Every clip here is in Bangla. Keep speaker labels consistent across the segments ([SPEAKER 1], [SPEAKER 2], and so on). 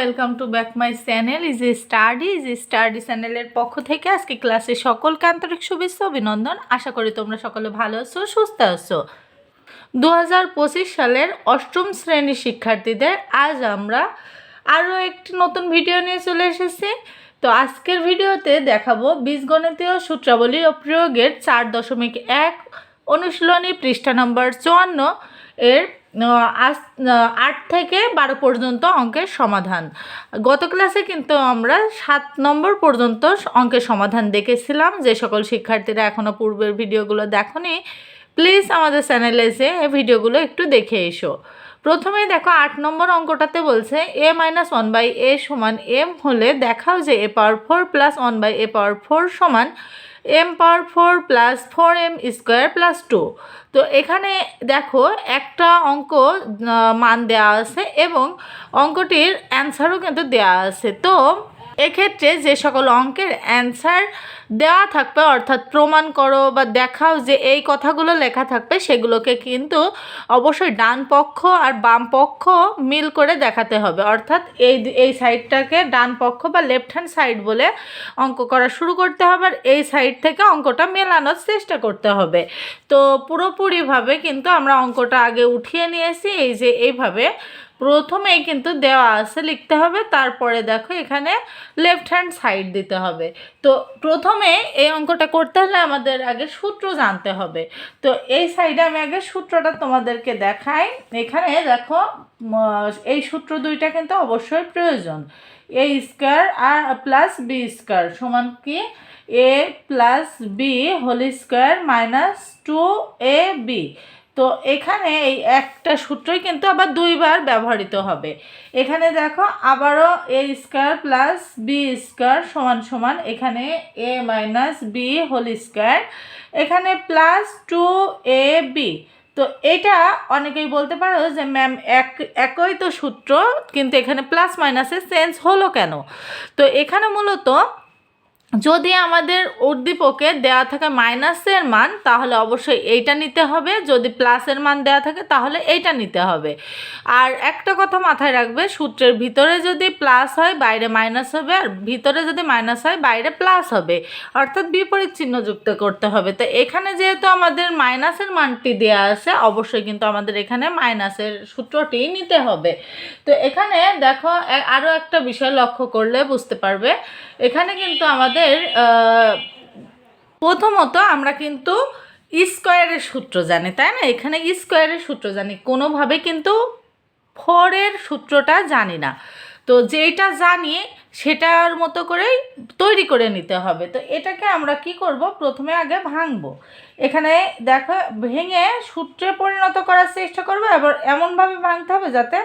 [SPEAKER 1] Welcome to back my channel is a study is a study চ্যানেলের পক্ষ থেকে আজকে ক্লাসে সকলকে আন্তরিক শুভেচ্ছা, অভিনন্দন। আশা করি তোমরা সকলে ভালো আছো, সুস্থ আছো। দু হাজার পঁচিশ সালের অষ্টম শ্রেণির শিক্ষার্থীদের আজ আমরা আরও একটি নতুন ভিডিও নিয়ে চলে এসেছি। তো আজকের ভিডিওতে দেখাবো বীজগণিতীয় সূত্রাবলী ও প্রয়োগের চার দশমিক এক অনুশীলনী পৃষ্ঠা নম্বর চুয়ান্ন এর আজ আট থেকে বারো পর্যন্ত অঙ্কের সমাধান। গত ক্লাসে কিন্তু আমরা সাত নম্বর পর্যন্ত অঙ্কের সমাধান দেখেছিলাম। যে সকল শিক্ষার্থীরা এখনও পূর্বের ভিডিওগুলো দেখনি প্লিজ আমাদের চ্যানেলে এসে ভিডিওগুলো একটু দেখে এসো। প্রথমেই দেখো আট নম্বর অঙ্কটাতে বলছে A minus one by A সমান এম হলে দেখাও যে A power four plus one by A power four সমান M power four plus four M square plus two তো এখানে দেখো একটা অঙ্ক মান দেওয়া আছে এবং অঙ্কটির অ্যান্সারও কিন্তু দেওয়া আছে। তো এক্ষেত্রে যে সকল অঙ্কের অ্যান্সার দেওয়া থাকবে, অর্থাৎ প্রমাণ করো বা দেখাও যে এই কথাগুলো লেখা থাকবে, সেগুলোকে কিন্তু অবশ্যই ডান পক্ষ আর বাম পক্ষ মিল করে দেখাতে হবে। অর্থাৎ এই এই সাইডটাকে ডান পক্ষ বা লেফট হ্যান্ড সাইড বলে অঙ্ক করা শুরু করতে হবে আর এই সাইড থেকে অঙ্কটা মেলানোর চেষ্টা করতে হবে। তো পুরোপুরিভাবে কিন্তু আমরা অঙ্কটা আগে উঠিয়ে নিয়েছি, এই যে এইভাবে প্রথমেই কিন্তু দেওয়া আছে, লিখতে হবে। তারপরে দেখো এখানে লেফট হ্যান্ড সাইড দিতে হবে। তো প্রথমে এই অঙ্কটা করতে হলে আমাদের আগে সূত্র জানতে হবে। তো এই সাইডে আমি আগে সূত্রটা তোমাদেরকে দেখাই। এখানে দেখো এই সূত্র দুইটা কিন্তু অবশ্যই প্রয়োজন। এ স্কোয়ার আর প্লাস বি স্কোয়ার সমান কি? A plus B whole square minus two A B তো এখানে এই একটা সূত্রই কিন্তু আবার দুইবার ব্যবহৃত হবে। এখানে দেখো আবারও A square plus B square সমান সমান এখানে A minus B whole square এখানে প্লাস টু এ বি তো এটা অনেকেই বলতে পারো যে ম্যাম এক, একই তো সূত্র, কিন্তু এখানে প্লাস মাইনাসে চেঞ্জ হলো কেন? তো এখানে মূলত যদি আমাদের উদ্দীপকে দেওয়া থাকে মাইনাসের মান, তাহলে অবশ্যই এইটা নিতে হবে। যদি প্লাসের মান দেওয়া থাকে, তাহলে এইটা নিতে হবে। আর একটা কথা মাথায় রাখবে, সূত্রের ভিতরে যদি প্লাস হয়, বাইরে মাইনাস হবে, আর ভিতরে যদি মাইনাস হয়, বাইরে প্লাস হবে। অর্থাৎ বিপরীত চিহ্ন যুক্ত করতে হবে। তো এখানে যেহেতু আমাদের মাইনাসের মানটি দেওয়া আছে, অবশ্যই কিন্তু আমাদের এখানে মাইনাসের সূত্রটি নিতে হবে। তো এখানে দেখো আরও একটা বিষয় লক্ষ্য করলে বুঝতে পারবে। এখানে কিন্তু আমাদের আহ, প্রথমত আমরা কিন্তু স্কোয়ারের সূত্র জানি তাই না? এখানে স্কোয়ারের সূত্র জানি কোনোভাবে কিন্তু ফোরের সূত্রটা জানি না। তো যেটা জানি সেটার মতো করেই তৈরি করে নিতে হবে। তো এটাকে আমরা কি করব? প্রথমে আগে ভাঙবো। এখানে দেখো ভেঙে সূত্রে পরিণত করার চেষ্টা করব এবার এমনভাবে ভাঙতে হবে যাতে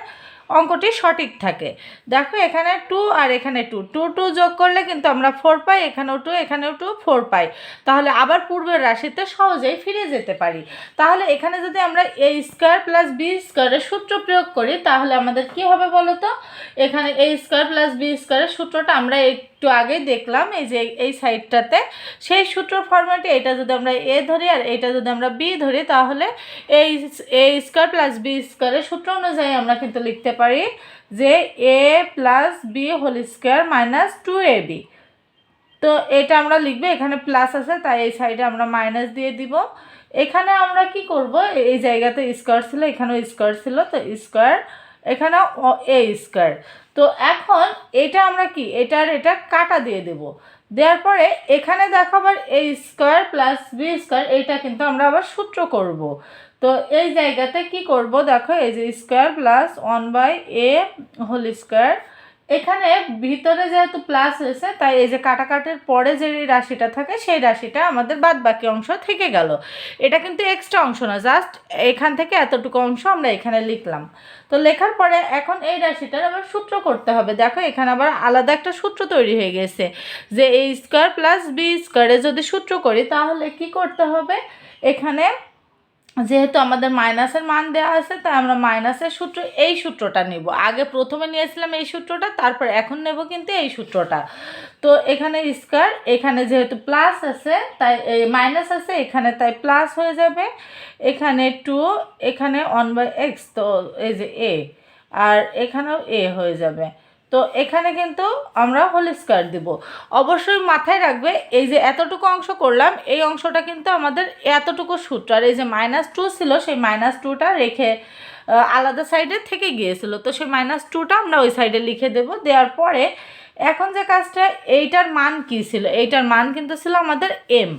[SPEAKER 1] অঙ্কটি সঠিক থাকে। দেখো এখানে টু আর এখানে টু টু টু যোগ করলে কিন্তু আমরা ফোর পাই, এখানেও টু এখানেও টু ফোর পাই। তাহলে আবার পূর্বের রাশিতে সহজেই ফিরে যেতে পারি। তাহলে এখানে যদি আমরা এ স্কোয়ার প্লাস বি স্কোয়ারের সূত্র প্রয়োগ করি, তাহলে আমাদের কি হবে বলো তো এখানে এ স্কোয়ার প্লাস বি স্কোয়ারের সূত্রটা আমরা একটু আগেই দেখলাম, এই যে এই সাইডটাতে। সেই সূত্র ফর্মেটে এটা যদি আমরা এ ধরি আর এটা যদি আমরা বি ধরি, তাহলে এই এ স্কোয়ার প্লাস বি স্কোয়ারের সূত্র অনুযায়ী আমরা কিন্তু লিখতে পারি যে A plus B whole square minus two A B তো এটা আমরা লিখব, এখানে প্লাস আছে, তাই এই সাইডে আমরা মাইনাস দিয়ে দিব। এখানে আমরা কি করব? এই জায়গাতে স্কোয়ার ছিল, এখানেও স্কোয়ার ছিল, তো স্কোয়ার এখানে এ স্কোয়ার তো এখন এটা আমরা কি? এটার এটা কাটা দিয়ে দেব। দেওয়ার পরে এখানে দেখো আবার a square plus b square এইটা কিন্তু আমরা আবার সূত্র করব। তো এই জায়গাতে কি করব? দেখো, এই যে square plus one by a whole square এখানে ভিতরে যেহেতু প্লাস হয়েছে, তাই এই যে কাটাকাটির পরে যে রাশিটা থাকে, সেই রাশিটা আমাদের বাদ বাকি অংশ থেকে গেল। এটা কিন্তু এক্সট্রা অংশ না জাস্ট এখান থেকে এতটুকু অংশ আমরা এখানে লিখলাম। তো লেখার পরে এখন এই রাশিটার আবার সূত্র করতে হবে। দেখো, এখানে আবার আলাদা একটা সূত্র তৈরি হয়ে গেছে যে এই স্কোয়ার প্লাস বি স্কোয়ারে যদি সূত্র করি, তাহলে কি করতে হবে? এখানে যেহেতু আমাদের মাইনাসের মান দেওয়া আছে, তাই আমরা মাইনাসের সূত্র, এই সূত্রটা নেব। আগে প্রথমে নিয়েছিলাম এই সূত্রটা, তারপর এখন নেব কিন্তু এই সূত্রটা। তো এখানে স্কোয়ার এখানে যেহেতু প্লাস আছে, তাই এই মাইনাস আছে, এখানে তাই প্লাস হয়ে যাবে। এখানে টু এখানে ওয়ান বাই এক্স তো এই যে এ আর এখানেও এ হয়ে যাবে। তো এখানে কিন্তু আমরা হোল স্কোয়ার দিব। অবশ্যই মাথায় রাখবে, এই যে এতটুকু অংশ করলাম, এই অংশটা কিন্তু আমাদের এতটুকু সূত্র। আর এই যে মাইনাস টু ছিল, সেই মাইনাস টুটা রেখে আলাদা সাইডে থেকে গিয়েছিল। তো সেই মাইনাস টুটা আমরা ওই সাইডে লিখে দেবো। দেওয়ার পরে এখন যে কাজটা, এইটার মান কি ছিল? এইটার মান কিন্তু ছিল আমাদের এম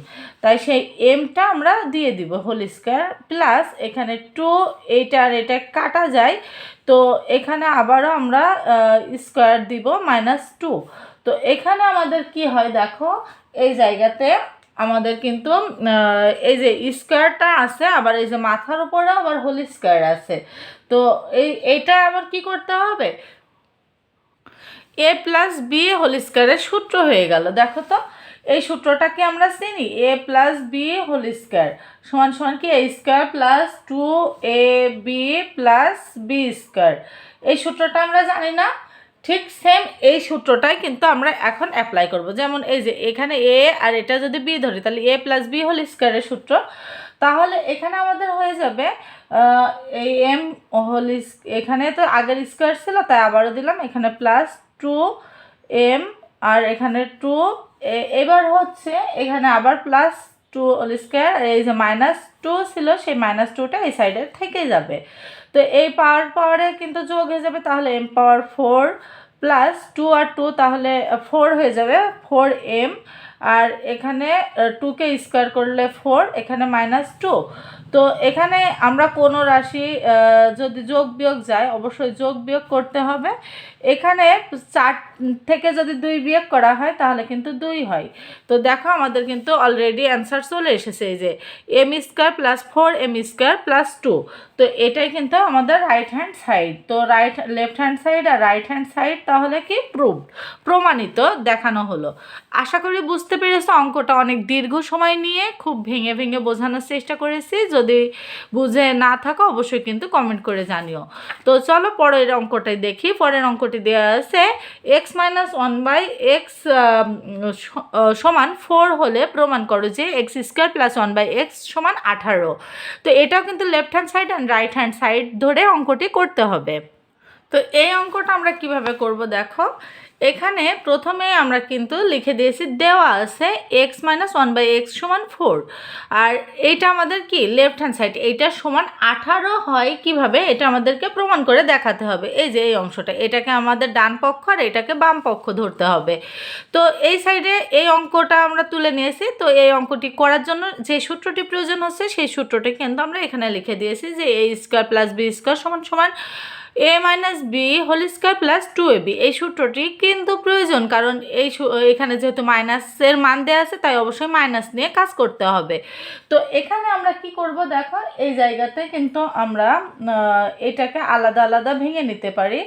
[SPEAKER 1] তাই সেই এমটা আমরা দিয়ে দিব হোল স্কোয়ার প্লাস এখানে টু এইটা আর এটা কাটা যায়। তো এখানে আবারও আমরা স্কোয়ার দিব মাইনাস টু তো এখানে আমাদের কি হয় দেখো, এই জায়গাতে আমাদের কিন্তু এই যে স্কোয়ারটা আছে, আবার এই যে মাথার উপরে আবার হোল স্কোয়ার আছে। তো এই, এইটা আবার কি করতে হবে? এ প্লাস বি হোল স্কোয়ারের সূত্র হয়ে গেল। দেখো তো, এই সূত্রটাকে আমরা চিনি a plus b whole square সমান সমান কি? A square plus two a b plus b square এই সূত্রটা আমরা জানি না। ঠিক সেম এই সূত্রটাই কিন্তু আমরা এখন অ্যাপ্লাই করব। যেমন এই যে এখানে এ আর এটা যদি বি ধরি, তাহলে এ প্লাস বি হোল স্কোয়ারের সূত্র। তাহলে এখানে আমাদের হয়ে যাবে এই এম হোল এখানে তো আগের স্কোয়ার ছিল, তাই আবারও দিলাম। এখানে প্লাস টু এম আর এখানে টু এবার হচ্ছে এখানে আবার প্লাস টু স্কোয়ার এই যে মাইনাস টু ছিল, সেই মাইনাস টুটা এই সাইডে থেকে যাবে। তো এই পাওয়ার পাওয়ারে কিন্তু যোগ হয়ে যাবে, তাহলে m power four plus two আর টু তাহলে ফোর হয়ে যাবে ফোর এম আর এখানে টুকে স্কোয়ার করলে ফোর এখানে মাইনাস টু তো এখানে আমরা কোনো রাশি যদি যোগ বিয়োগ যায়, অবশ্যই যোগ বিয়োগ করতে হবে। এখানে চার থেকে যদি দুই বিয়োগ করা হয়, তাহলে কিন্তু দুই হয়। তো দেখো আমাদের কিন্তু অলরেডি অ্যান্সার চলে এসেছে এই যে m square plus four m square plus two তো এটাই কিন্তু আমাদের রাইট হ্যান্ড সাইড তো রাইট লেফট হ্যান্ড সাইড আর রাইট হ্যান্ড সাইড তাহলে কি? প্রুভড প্রমাণিত দেখানো হলো। আশা করি বুঝতে পেরেছ, অঙ্কটা অনেক দীর্ঘ সময় নিয়ে খুব ভেঙে ভেঙে বোঝানোর চেষ্টা করেছি। যদি বুঝে না থাকো, অবশ্যই কিন্তু কমেন্ট করে জানিও। তো চলো পরের অঙ্কটাই দেখি। পরের অঙ্কটি দেওয়া আছে x minus one by x সমান ফোর হলে প্রমাণ করো যে x square plus one by x সমান আঠারো। তো এটাও কিন্তু left hand side and right hand side ধরে অঙ্কটি করতে হবে। তো এই অঙ্কটা আমরা কীভাবে করব দেখো? এখানে প্রথমে আমরা কিন্তু লিখে দিয়েছি দেওয়া আছে x minus one by x সমান ফোর আর এইটা আমাদের কি? লেফট হ্যান্ড সাইড এইটা সমান আঠারো হয় কীভাবে? এটা আমাদেরকে প্রমাণ করে দেখাতে হবে। এই যে এই অংশটা, এটাকে আমাদের ডান পক্ষ আর এটাকে বাম পক্ষ ধরতে হবে। তো এই সাইডে এই অঙ্কটা আমরা তুলে নিয়েছি। তো এই অঙ্কটি করার জন্য যে সূত্রটি প্রয়োজন হচ্ছে, সেই সূত্রটি কিন্তু আমরা এখানে লিখে দিয়েছি যে a square plus b square সমান সমান a minus b whole square plus two a b এই সূত্রটি কিন্তু প্রয়োজন, কারণ এই এখানে যেহেতু মাইনাসের মান দেওয়া আছে, তাই অবশ্যই মাইনাস নিয়ে কাজ করতে হবে। তো এখানে আমরা কি করব দেখো, এই জায়গাতে কিন্তু আমরা এটাকে আলাদা আলাদা ভেঙে নিতে পারি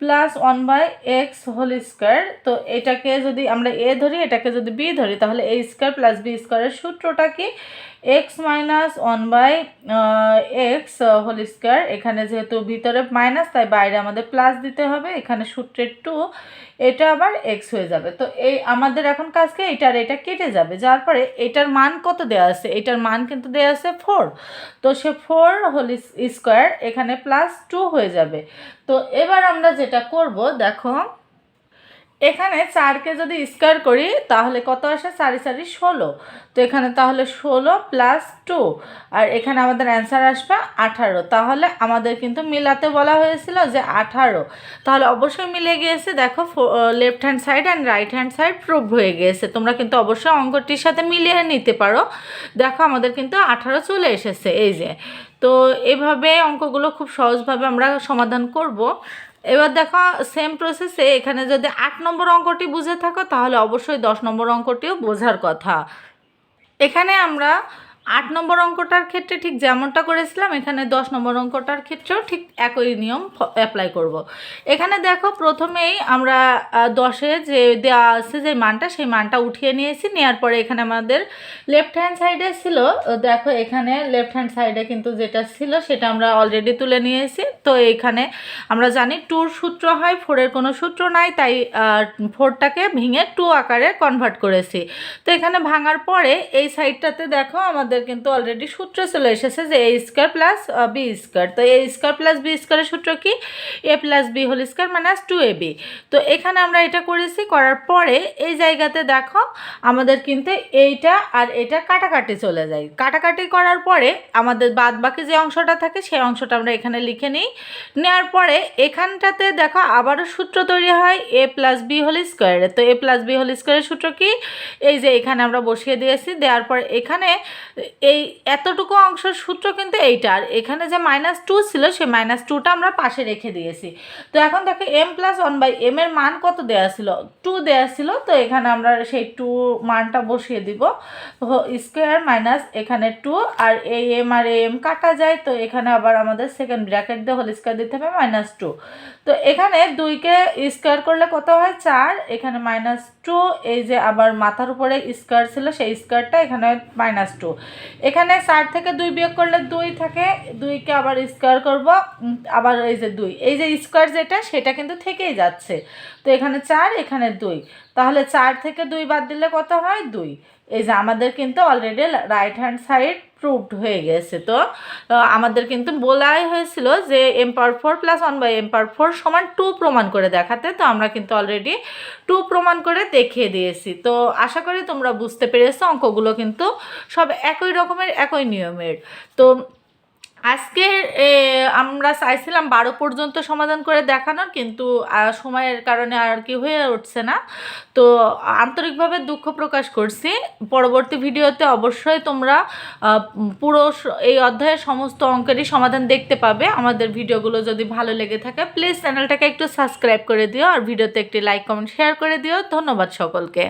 [SPEAKER 1] plus one by x whole square তো এটাকে যদি আমরা এ ধরি, এটাকে যদি বি ধরি, তাহলে এ স্কোয়ার প্লাস বি স্কোয়ারের সূত্রটা কি? X minus one by x whole square এখানে যেহেতু ভিতরে মাইনাস তাই বাইরে আমাদের প্লাস দিতে হবে, এখানে সূত্রের টু এটা আবার এক্স হয়ে যাবে। তো এই আমাদের এখন কাজকে এটার এটা কেটে যাবে, যার পরে এটার মান কত দেওয়া আছে, এটার মান কিন্তু দেওয়া আছে ফোর তো সে ফোর হোল স্কোয়ার এখানে প্লাস টু হয়ে যাবে। তো এবার আমরা যেটা করব, দেখো এখানে চারকে যদি স্কোয়ার করি, তাহলে কত আসে? চারি চারি, ষোলো। তো এখানে তাহলে ষোলো প্লাস টু আর এখানে আমাদের অ্যান্সার আসবে আঠারো। তাহলে আমাদের কিন্তু মিলাতে বলা হয়েছিল যে আঠারো। তাহলে অবশ্যই মিলে গিয়েছে, দেখো left hand side and right hand side prove হয়ে গিয়েছে। তোমরা কিন্তু অবশ্যই অঙ্কটির সাথে মিলিয়ে নিতে পারো। দেখো, আমাদের কিন্তু আঠারো চলে এসেছে, এই যে। তো এভাবে অঙ্কগুলো খুব সহজভাবে আমরা সমাধান করব। এবার দেখো সেম প্রসেসে এখানে যদি আট নম্বর অঙ্কটি বুঝে থাকো, তাহলে অবশ্যই দশ নম্বর অঙ্কটিও বোঝার কথা। এখানে আমরা আট নম্বর অঙ্কটার ক্ষেত্রে ঠিক যেমনটা করেছিলাম, এখানে দশ নম্বর অঙ্কটার ক্ষেত্রেও ঠিক একই নিয়ম অ্যাপ্লাই করব। এখানে দেখো প্রথমেই আমরা দশে যে দেওয়া আছে যে মানটা, সেই মানটা উঠিয়ে নিয়েছি নেওয়ার পরে এখানে আমাদের লেফট হ্যান্ড সাইডে ছিল, দেখো এখানে লেফট হ্যান্ড সাইডে কিন্তু যেটা ছিল সেটা আমরা অলরেডি তুলে নিয়েছি তো এখানে আমরা জানি টুর সূত্র হয় ফোরের কোনো সূত্র নাই, তাই ফোরটাকে ভেঙে টু আকারে কনভার্ট করেছি তো এখানে ভাঙার পরে এই সাইডটাতে দেখো আমাদের আমাদের কিন্তু অলরেডি সূত্র চলে এসেছে যে a square plus b square তো এ স্কোয়ার প্লাস বি স্কোয়ারের সূত্র কি? A plus b whole square minus two a b তো এখানে আমরা এটা করেছি, করার পরে এই জায়গাতে দেখো আমাদের কিন্তু এইটা আর এটা কাটাকাটি চলে যায়। কাটাকাটি করার পরে আমাদের বাদ বাকি যে অংশটা থাকে, সেই অংশটা আমরা এখানে লিখে নিই। নেওয়ার পরে এখানটাতে দেখো আবারও সূত্র তৈরি হয় এ প্লাস বি হোল স্কোয়ারে তো এ প্লাস বি হোল স্কোয়ারের সূত্র কি? এই যে এখানে আমরা বসিয়ে দিয়েছি, দেওয়ার পর এখানে এই এতটুকু অংশের সূত্র কিন্তু এইটা আর এখানে যে মাইনাস টু ছিল, সেই মাইনাস টুটা আমরা পাশে রেখে দিয়েছি। তো এখন দেখো m plus one by m এর মান কত দেওয়া ছিল? টু দেওয়া ছিল, তো এখানে আমরা সেই টু মানটা বসিয়ে দিব। স্কোয়ার মাইনাস এখানে টু আর এই এম আর এম কাটা যায়, তো এখানে আবার আমাদের সেকেন্ড ব্র্যাকেট দিয়ে হোল স্কোয়ার দিতে হবে মাইনাস টু তো এখানে দুইকে স্কোয়ার করলে কত হয়? চার। এখানে মাইনাস টু এই যে আবার মাথার উপরে স্কোয়ার ছিল, সেই স্কোয়ারটা এখানে মাইনাস টু এখানে চার থেকে দুই বিয়োগ করলে দুই থাকে, দুইকে আবার স্কোয়ার করব আবার এই যে দুই। এই যে স্কোয়ার যেটা, সেটা কিন্তু থেকেই যাচ্ছে। তো এখানে চার, এখানে দুই। তাহলে চার থেকে দুই বাদ দিলে কত হয়? দুই। এই যে আমাদের কিন্তু already right hand side proved হয়ে গেছে তো। আমাদের কিন্তু বলাই হয়েছিল যে m four plus one by m four সমান টু প্রমাণ করে দেখাতে, তো আমরা কিন্তু অলরেডি টু প্রমাণ করে দেখিয়ে দিয়েছি। তো আশা করি তোমরা বুঝতে পেরেছ, অঙ্কগুলো কিন্তু সব একই রকমের, একই নিয়মের। তো আজকে আমরা চাইছিলাম বারো পর্যন্ত সমাধান করে দেখানোর, কিন্তু সময়ের কারণে আর কি হয়ে উঠছে না। তো, আন্তরিকভাবে দুঃখ প্রকাশ করছি। পরবর্তী ভিডিওতে অবশ্যই তোমরা পুরো এই অধ্যায়ের সমস্ত অঙ্কেরই সমাধান দেখতে পাবে। আমাদের ভিডিওগুলো যদি ভালো লেগে থাকে প্লিজ চ্যানেলটাকে একটু সাবস্ক্রাইব করে দিও, আর ভিডিওতে একটি লাইক কমেন্ট শেয়ার করে দিও। ধন্যবাদ সকলকে।